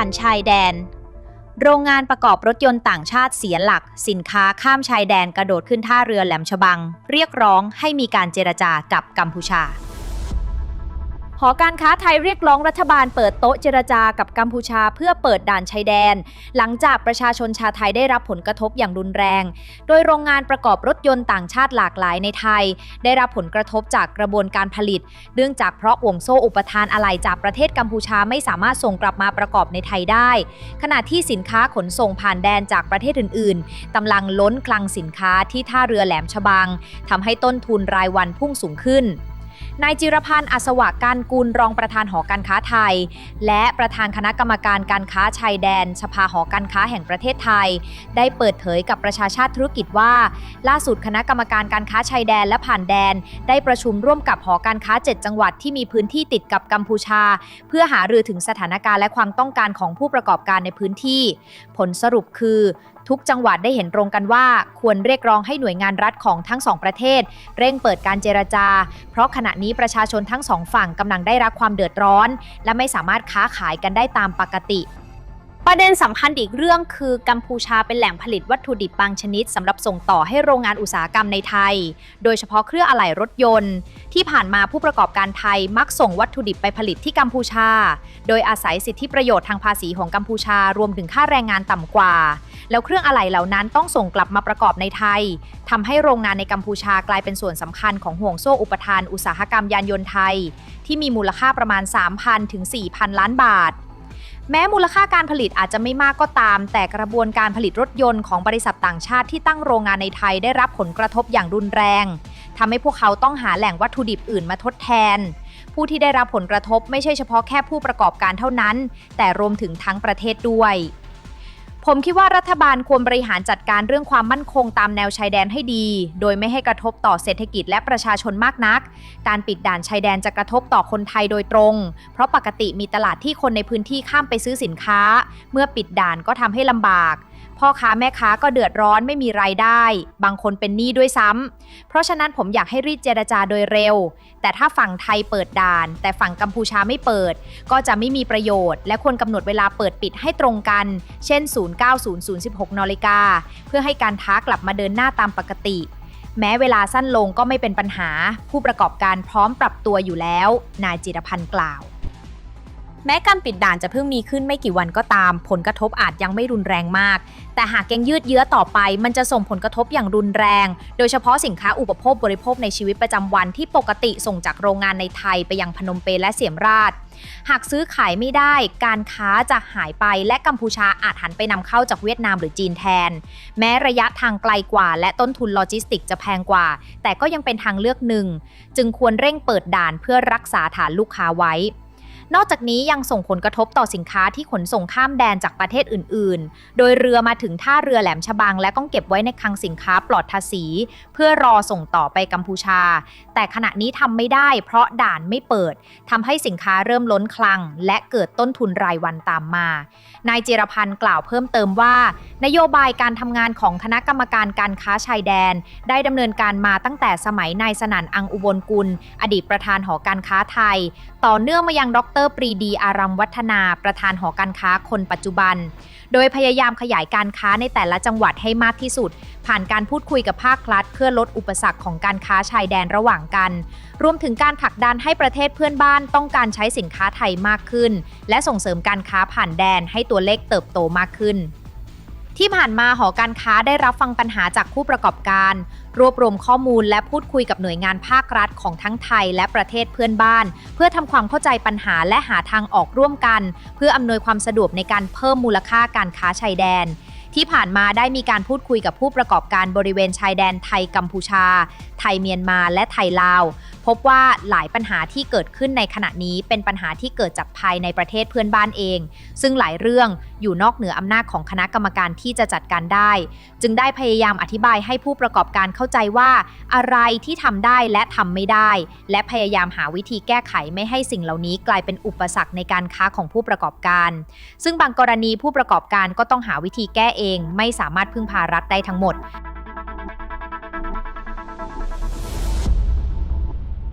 านชายแดน โรงงานประกอบรถยนต์ต่างชาติเสียหลัก สินค้าข้ามชายแดนกระโดดขึ้นท่าเรือแหลมฉบัง เรียกร้องให้มีการเจรจากับกัมพูชา หอการค้าไทยเรียกร้องรัฐบาลเปิดโต๊ะเจรจากับกัมพูชาเพื่อเปิดด่านชายแดน หลังจากประชาชนชาไทยได้รับผลกระทบอย่างรุนแรง โดยโรงงานประกอบรถยนต์ต่างชาติหลากหลายในไทย ได้รับผลกระทบจากกระบวนการผลิต เนื่องจากเพราะห่วงโซ่อุปทานอะไหล่จากประเทศกัมพูชาไม่สามารถส่งกลับมาประกอบในไทยได้ ขณะที่สินค้าขนส่งผ่านแดนจากประเทศอื่นๆกำลังล้นคลังสินค้าที่ท่าเรือแหลมฉบังทำให้ต้นทุนรายวันพุ่งสูงขึ้น นายจิรพันธ์อัศวะการกุลรองประธานหอการค้าไทย และประธานคณะกรรมการการค้าชายแดน สภาหอการค้าแห่งประเทศไทย ได้เปิดเผยกับประชาชาติธุรกิจว่า ล่าสุดคณะกรรมการการค้าชายแดนและผ่านแดน ได้ประชุมร่วมกับหอการค้า 7 จังหวัดที่มีพื้นที่ติดกับกัมพูชา เพื่อหารือถึงสถานการณ์และความต้องการของผู้ประกอบการในพื้นที่ ผลสรุปคือ ทุกจังหวัดได้เห็นตรงกันว่า ควรเรียกร้องให้หน่วยงานรัฐของทั้งสองประเทศ เร่งเปิดการเจรจา เพราะขณะนี้ประชาชนทั้งสองฝั่งกำลังได้รับความเดือดร้อน และไม่สามารถค้าขายกันได้ตามปกติ ประเด็นสำคัญอีกเรื่องคือกัมพูชาเป็นแหล่งผลิตวัตถุดิบบางชนิดสำหรับส่งต่อให้โรงงานอุตสาหกรรมในไทย โดยเฉพาะเครื่องอะไหล่รถยนต์ ที่ผ่านมาผู้ประกอบการไทยมักส่งวัตถุดิบไปผลิตที่กัมพูชา โดยอาศัยสิทธิประโยชน์ทางภาษีของกัมพูชารวมถึงค่าแรงงานต่ำกว่า แล้วเครื่องอะไหล่เหล่านั้นต้องส่งกลับมาประกอบในไทยทำให้โรงงานในกัมพูชากลายเป็นส่วนสำคัญของห่วงโซ่อุปทานอุตสาหกรรมยานยนต์ไทย ที่มีมูลค่าประมาณ 3,000ถึง4,000 ล้านบาท แม้มูลค่าการผลิตอาจจะไม่มากก็ตาม แต่กระบวนการผลิตรถยนต์ของบริษัทต่างชาติที่ตั้งโรงงานในไทยได้รับผลกระทบอย่างรุนแรงทำให้พวกเขาต้องหาแหล่งวัตถุดิบอื่นมาทดแทน ผู้ที่ได้รับผลกระทบไม่ใช่เฉพาะแค่ผู้ประกอบการเท่านั้น แต่รวมถึงทั้งประเทศด้วย ผมคิดว่ารัฐบาลควรบริหารจัดการเรื่องความมั่นคงตามแนวชายแดนให้ดี โดยไม่ให้กระทบต่อเศรษฐกิจและประชาชนมากนัก การปิดด่านชายแดนจะกระทบต่อคนไทยโดยตรง เพราะปกติมีตลาดที่คนในพื้นที่ข้ามไปซื้อสินค้า เมื่อปิดด่านก็ทำให้ลำบาก พ่อค้าแม่ค้าก็เดือดร้อนไม่มีรายได้ บางคนเป็นหนี้ด้วยซ้ำเพราะฉะนั้นผมอยากให้รีบเจรจาโดยเร็ว แต่ถ้าฝั่งไทยเปิดด่าน แต่ฝั่งกัมพูชาไม่เปิด ก็จะไม่มีประโยชน์ และควรกำหนดเวลาเปิดปิดให้ตรงกัน เช่น 090016นกาเพื่อให้การค้ากลับมาเดินหน้าตามปกติแม้เวลาสั้นลงก็ไม่เป็นปัญหา ผู้ประกอบการพร้อมปรับตัวอยู่แล้ว นายจิรพันธ์กล่าว แม้การปิดด่านจะเพิ่งมีขึ้นไม่กี่วันก็ตาม ผลกระทบอาจยังไม่รุนแรงมาก แต่หากยังยืดเยื้อต่อไป มันจะส่งผลกระทบอย่างรุนแรง โดยเฉพาะสินค้าอุปโภคบริโภคในชีวิตประจำวันที่ปกติส่งจากโรงงานในไทยไปยังพนมเปญและเสียมราช หากซื้อขายไม่ได้ การค้าจะหายไปและกัมพูชาอาจหันไปนำเข้าจากเวียดนามหรือจีนแทน แม้ระยะทางไกลกว่า และต้นทุนโลจิสติกจะแพงกว่า แต่ก็ยังเป็นทางเลือกหนึ่ง จึงควรเร่งเปิดด่านเพื่อรักษาฐานลูกค้าไว้ นอกจากนี้ยังส่งผลกระทบต่อสินค้าที่ขนส่งข้ามแดนจากประเทศอื่น ๆ โดยเรือมาถึงท่าเรือแหลมฉบัง และต้องเก็บไว้ในคลังสินค้าปลอดภาษี เพื่อรอส่งต่อไปกัมพูชา แต่ขณะนี้ทำไม่ได้ เพราะด่านไม่เปิดทำให้สินค้าเริ่มล้นคลัง และเกิดต้นทุนรายวันตามมา นายจิรพันธ์กล่าวเพิ่มเติมว่า นโยบายการทำงานของคณะกรรมการการค้าชายแดน ได้ดำเนินการมาตั้งแต่สมัยนายสนั่นอังอุบลกุล อดีตประธานหอการค้าไทย ต่อเนื่องมายังดรปรีดีอารัมวัฒนาประธานหอการค้าคนปัจจุบัน โดยพยายามขยายการค้าในแต่ละจังหวัดให้มากที่สุด ผ่านการพูดคุยกับภาครัฐ เพื่อลดอุปสรรคของการค้าชายแดนระหว่างกัน รวมถึงการผลักดันให้ประเทศเพื่อนบ้านต้องการใช้สินค้าไทยมากขึ้น และส่งเสริมการค้าผ่านแดนให้ตัวเลขเติบโตมากขึ้นที่ผ่านมาหอการค้าได้รับฟังปัญหาจากผู้ประกอบการ รวบรวมข้อมูลและพูดคุยกับหน่วยงานภาครัฐของทั้งไทยและประเทศเพื่อนบ้าน เพื่อทำความเข้าใจปัญหาและหาทางออกร่วมกัน เพื่ออำนวยความสะดวกในการเพิ่มมูลค่าการค้าชายแดน ที่ผ่านมาได้มีการพูดคุยกับผู้ประกอบการบริเวณชายแดนไทยกัมพูชา ไทยเมียนมาและไทยลาว พบว่าหลายปัญหาที่เกิดขึ้นในขณะนี้เป็นปัญหาที่เกิดจากภายในประเทศเพื่อนบ้านเอง ซึ่งหลายเรื่องอยู่นอกเหนืออำนาจของคณะกรรมการที่จะจัดการได้ จึงได้พยายามอธิบายให้ผู้ประกอบการเข้าใจว่าอะไรที่ทำได้และทำไม่ได้ และพยายามหาวิธีแก้ไขไม่ให้สิ่งเหล่านี้กลายเป็นอุปสรรคในการค้าของผู้ประกอบการ ซึ่งบางกรณีผู้ประกอบการก็ต้องหาวิธีแก้เองไม่สามารถพึ่งพารัฐได้ทั้งหมด